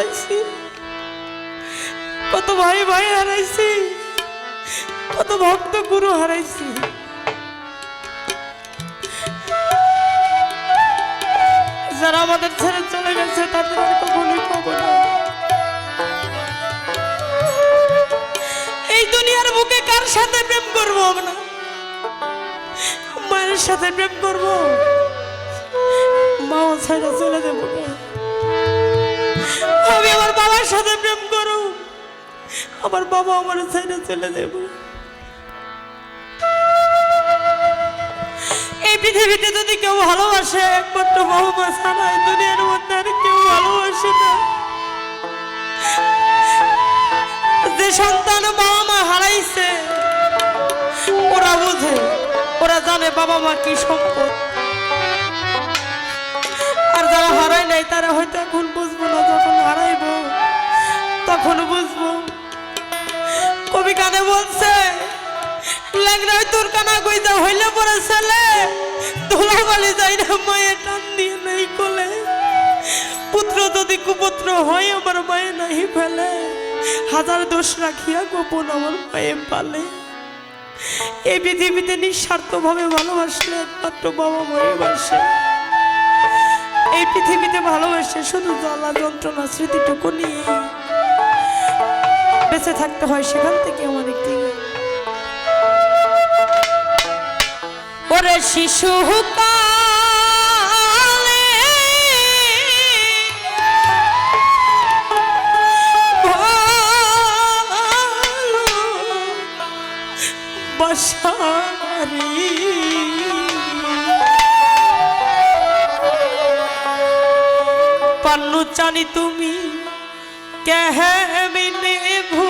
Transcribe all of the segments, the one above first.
হারাইছি। কত ভাই ভাই হারাইছি। কত ভক্ত গুরু হারাইছি। যারা আমাদের ছেড়ে চলে গেছে, তাদের আর কখনোই এই দুনিয়ার বুকে কার সাথে প্রেম করব আমরা? মায়ের সাথে প্রেম করব? মাও ছেড়ে চলে যাব আমি আমার বাবার সাথে প্রেম করো। আমার বাবা আমার ছেড়ে চলে দেব এই পৃথিবীতে যদি কেউ ভালোবাসে, একমাত্র বাবা মা ছাড়া দুনিয়ার মধ্যে আর কেউ ভালোবাসে না। যে সন্তান বাবা মা হারাইছে, ওরা বুঝে, ওরা জানে বাবা মা কি সম্পদ। যারা হারায় নাই, তারা হয়তো এখন বুঝব না যখন হারাইব, তখন বুঝব। কবি কানে বলছে কানা কইতা হইলে পরে ছেলে টান দিয়ে পুত্র যদি কুপুত্র আমার মায়ে ফেলে। হাজার দোষ রাখিয়া গোপন আমার মায়ে নিঃস্বার্থভাবে ভালোবাসলে একমাত্র বাবা মায়ের বাসে। এই পৃথিবীতে ভালোবাসে শুধু জ্বালা যন্ত্রণা স্মৃতিটুকু নিয়ে বেঁচে থাকতে হয় সেখান থেকে আমার একটি ওরে শিশু বাসারি পান্নু চানি তুমি কেহমিনে ভুইলা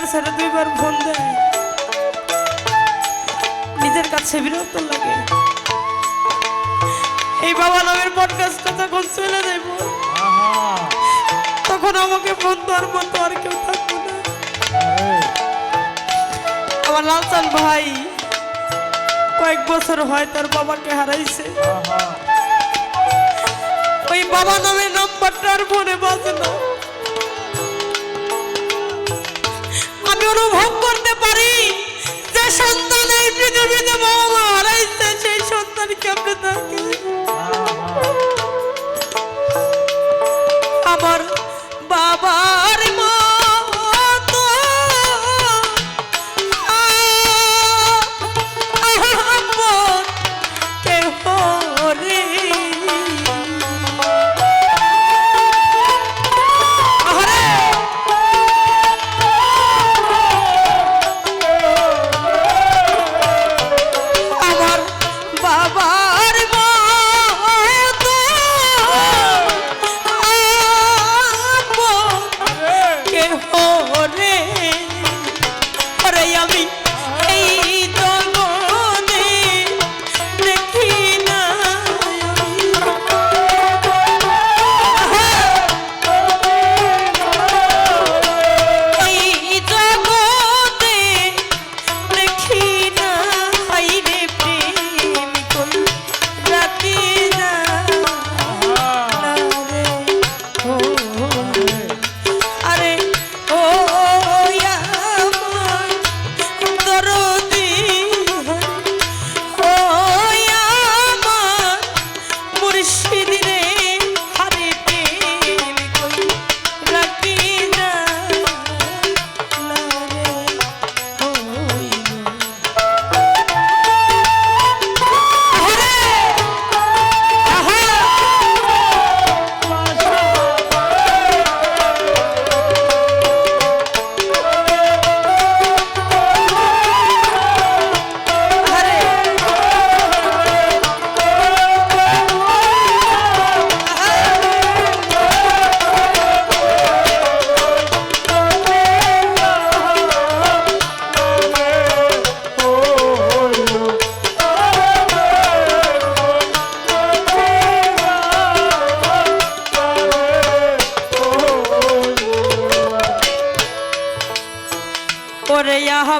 একবার ছেড়ে দুইবার ফোন দেয়। নিজের কাছে বিরক্ত লাগে। এই বাবা নামের পডকাস্টটা যখন চলে যাইব, তখন আমাকে ফোন দেওয়ার মতো আর কেউ থাকবে না। আমার লালচান ভাই কয়েক বছর হয় তার বাবাকে হারাইছে। ওই বাবা নামের নাম্বারটা আর ফোনে বাজে না। আমি অনুভব করতে পারি যে সন্তান এই পৃথিবীতে বাবা মা হারাইছে সেই সন্তান কেমনে থাকে আমার বাবার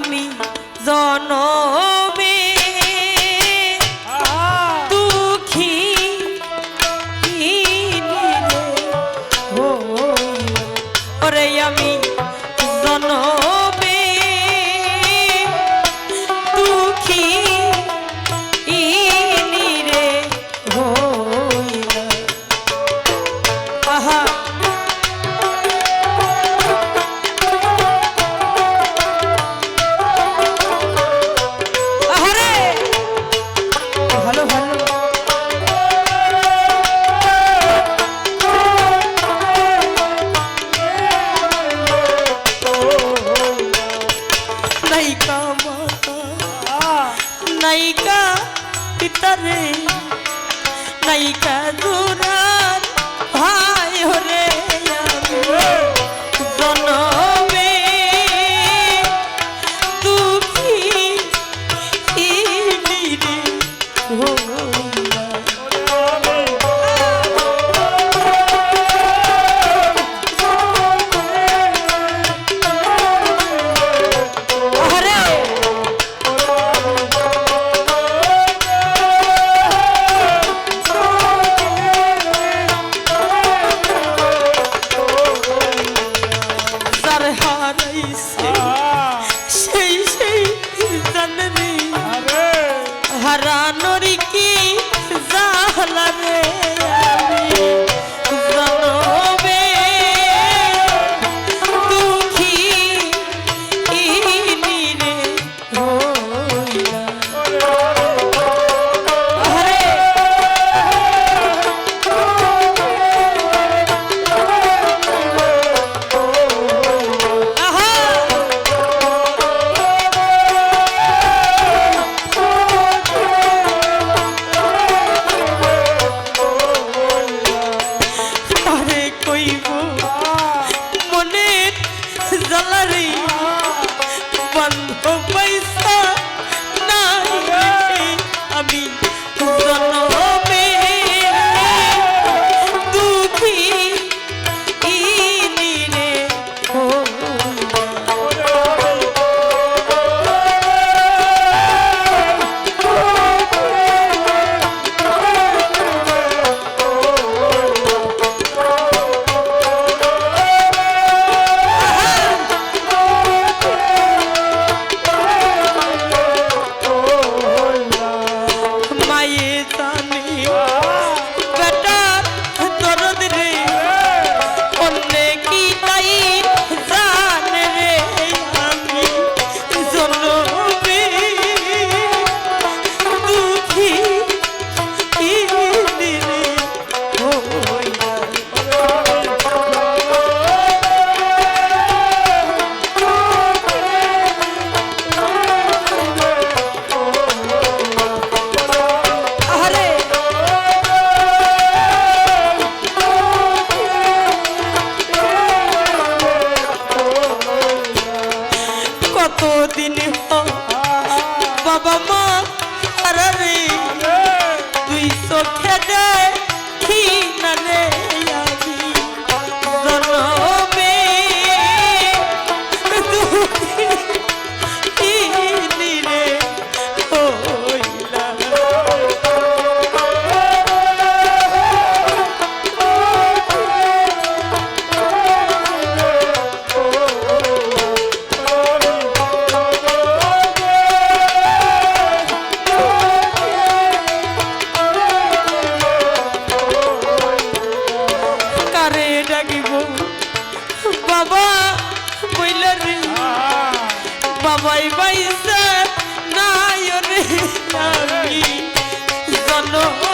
আমি কতদিন বাবা মা আর তুই চোখে দেয় বইলার বাবাই বাইসা নায়রে আমি জন্ম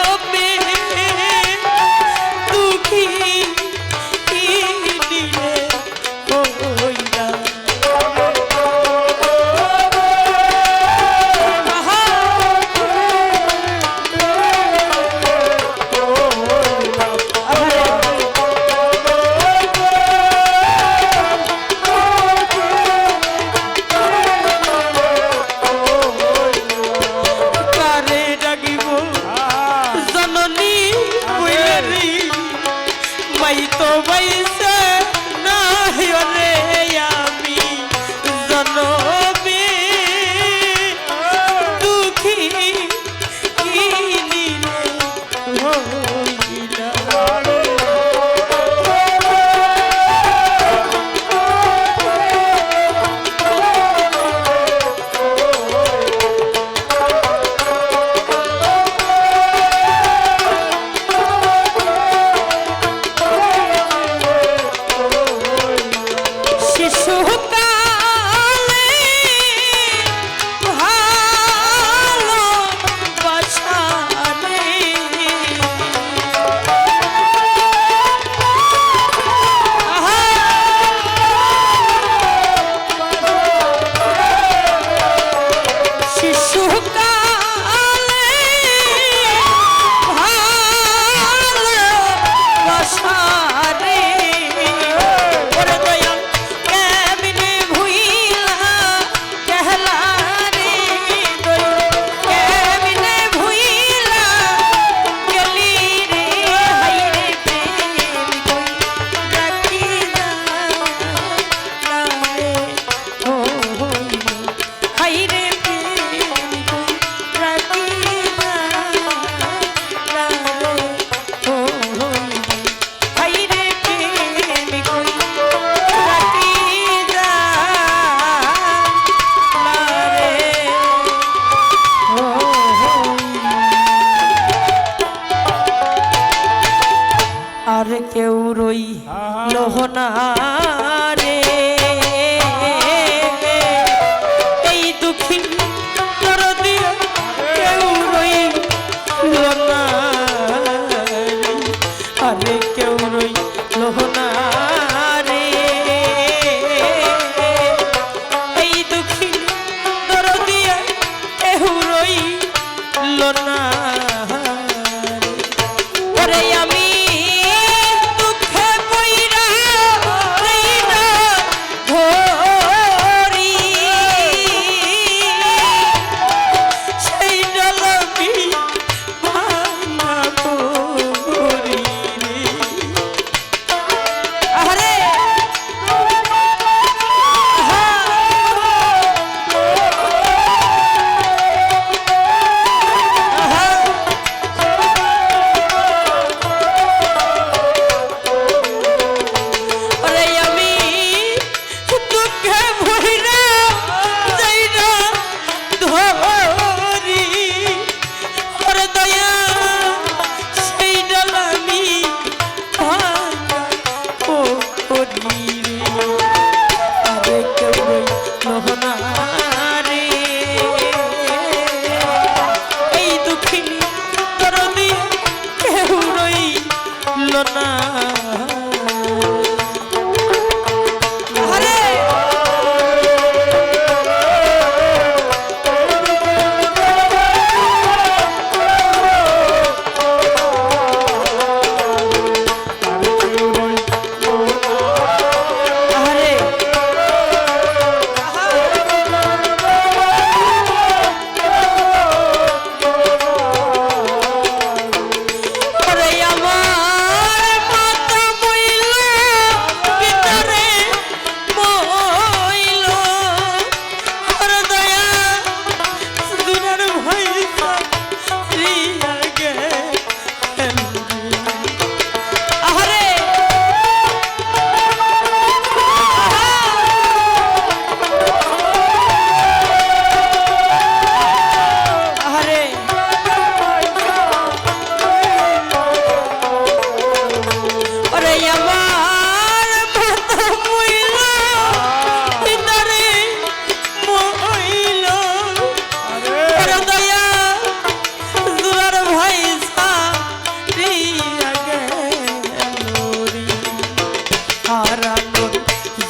ah, ah.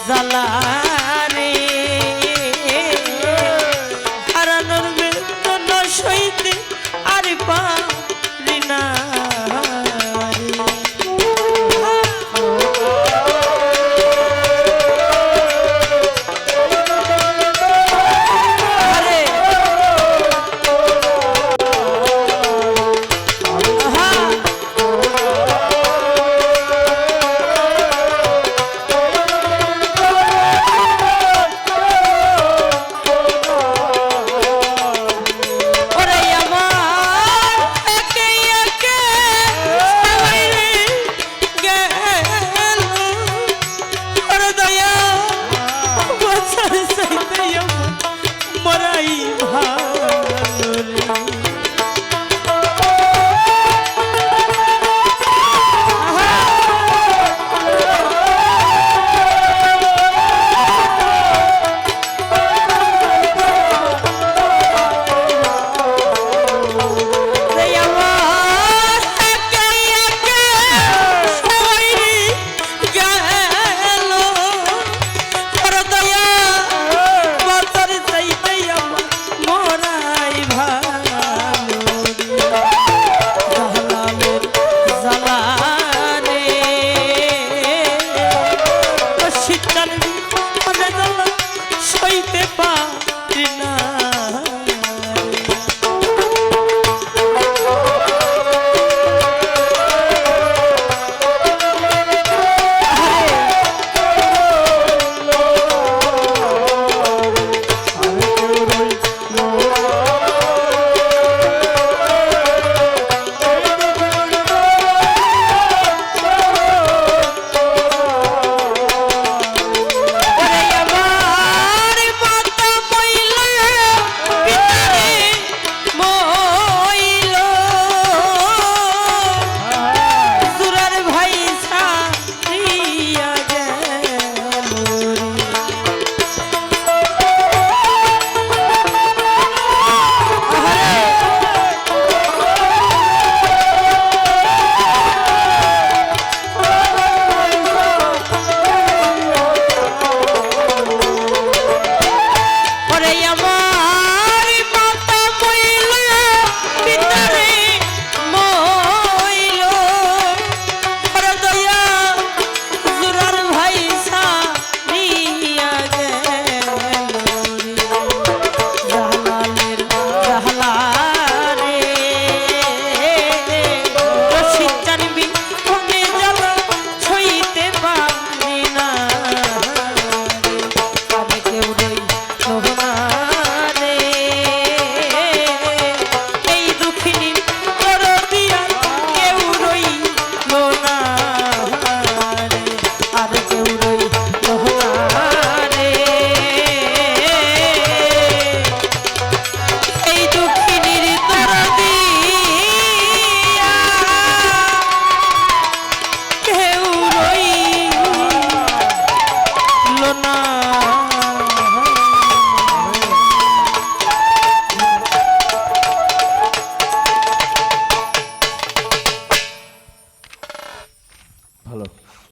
জালা